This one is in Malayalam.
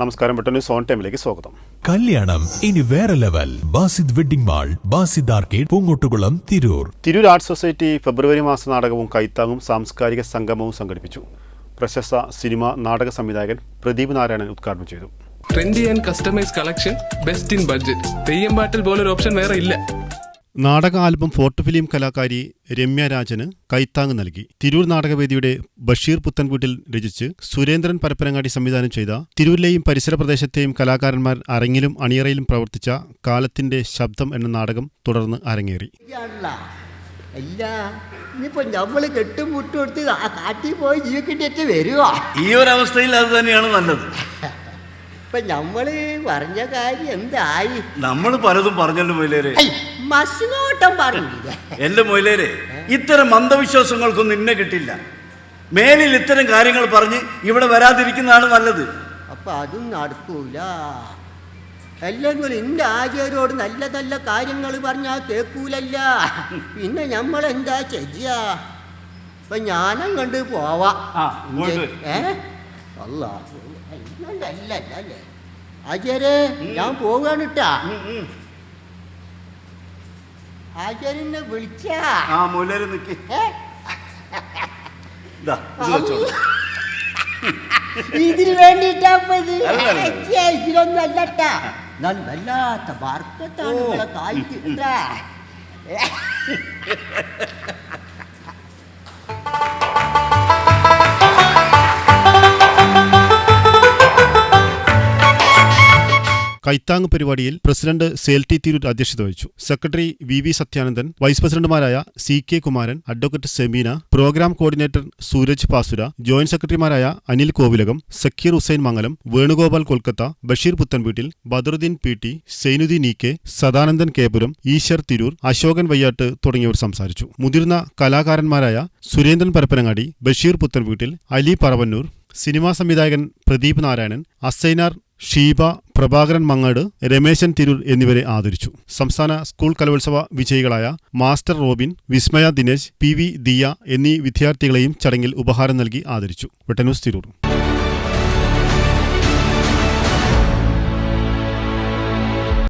നമസ്കാരം. പെട്ടെന്ന് സോൺ ടൈമിലേക്ക് സ്വാഗതം. കല്യാണം. ഇനി വേറെ level. Basid wedding mall Basid arcade Poongottukulam Tirur. Tirur art society ഫെബ്രുവരി മാസ നാടകവും കൈത്താങ്ങും സാംസ്കാരിക സംഗമവും സംഘടിപ്പിച്ചു. പ്രശസ്ത സിനിമ നാടക സംവിധായകൻ പ്രദീപ് നാരായണൻ ഉദ്ഘാടനം ചെയ്തു. Trendy and customise collection best in budget Theyyam പാട്ടിൽ പോലൊരു ഓപ്ഷൻ വേറെ ഇല്ല. നാടക ആൽബം ഫോർട്ട് ഫിലിം കലാകാരി രമ്യ രാജന് കൈത്താങ് നൽകി. തിരൂർ നാടകവേദിയുടെ ബഷീർ പുത്തൻകുട്ടിൽ രചിച്ച് സുരേന്ദ്രൻ പരപ്പനങ്ങാടി സംവിധാനം ചെയ്ത തിരൂരിലെയും പരിസര പ്രദേശത്തെയും കലാകാരന്മാർ അരങ്ങിലും അണിയറയിലും പ്രവർത്തിച്ച കാലത്തിന്റെ ശബ്ദം എന്ന നാടകം തുടർന്ന് അരങ്ങേറി. ഇനിയിപ്പോ നമ്മൾ കെട്ടും മുട്ടും എടുത്ത് ആ കാട്ടിൽ പോയി ജീവിക്കേണ്ടി വരുവാ? ഈ ഒരു അവസ്ഥയിൽ അത് തന്നെയാണ് നല്ലത്. ഇപ്പൊ നമ്മൾ പറഞ്ഞ കാര്യം എന്തായി? നമ്മൾ പലതും പറഞ്ഞല്ലോ മൊയിലേരെ. മസിനോട്ടം പറഞ്ഞില്ല? എന്റെ മൊയിലേരെ ഇത്തരം അന്ധവിശ്വാസങ്ങൾക്കൊന്നും നിന്നെ കിട്ടില്ല. മേലിൽ ഇത്തരം കാര്യങ്ങൾ പറഞ്ഞ് ഇവിടെ വരാതിരിക്കുന്നതാണ് നല്ലത്. അപ്പൊ അതും നടക്കൂല. അല്ലെങ്കിൽ എന്റെ ആചാര്യോട് നല്ല നല്ല കാര്യങ്ങൾ പറഞ്ഞാൽ കേൾക്കൂലല്ല പിന്നെ നമ്മൾ എന്താ ചെയ്യാ? ഇപ്പൊ ഞാനും കണ്ട് പോവാ ഏ? അല്ല അല്ല അല്ല ആചാര്യ ഞാൻ പോവുകയാണ് ഇട്ടാ ആചാര്യനെ വിളിച്ചാ. ആ മൊയിലേരെ നിക്ക്. ഇതിന് വേണ്ടിട്ടാ. ഏ, അല്ലട്ടാ ഞാൻ വല്ലാത്ത വർക്കത്താണ്. കായ്ക്കിട്ടാ കൈത്താങ് പരിപാടിയിൽ പ്രസിഡന്റ് സേൽറ്റി തിരൂർ അധ്യക്ഷത വഹിച്ചു. Secretary V V Sathyanandan vice പ്രസിഡന്റുമാരായ C K Kumaran advocate Semeena programme coordinator Sooraj Pasura joint സെക്രട്ടറിമാരായ Anil Kovilakam Zakir Hussain Mangalam Venugopal Kolkata Basheer Puthanveettil Badaruddin P T Zainuddin E K Sadanandan Kepuram Eshwar Tirur Ashokan Vayyattu തുടങ്ങിയവർ സംസാരിച്ചു. മുതിർന്ന കലാകാരന്മാരായ സുരേന്ദ്രൻ പരപ്പനങ്ങാടി ബഷീർ പുത്തൻവീട്ടിൽ അലി പറവന്നൂർ സിനിമാ സംവിധായകൻ പ്രദീപ് നാരായണൻ അസൈനാർ ഷീബ പ്രഭാകരൻ മങ്ങാട് രമേശൻ തിരൂർ എന്നിവരെ ആദരിച്ചു. സംസ്ഥാന സ്കൂൾ കലോത്സവ വിജയികളായ master Robin Vismaya Dinesh P V Diya എന്നീ വിദ്യാർത്ഥികളെയും ചടങ്ങിൽ ഉപഹാരം നൽകി ആദരിച്ചു. വെട്ടന്യൂസ് തിരൂർ.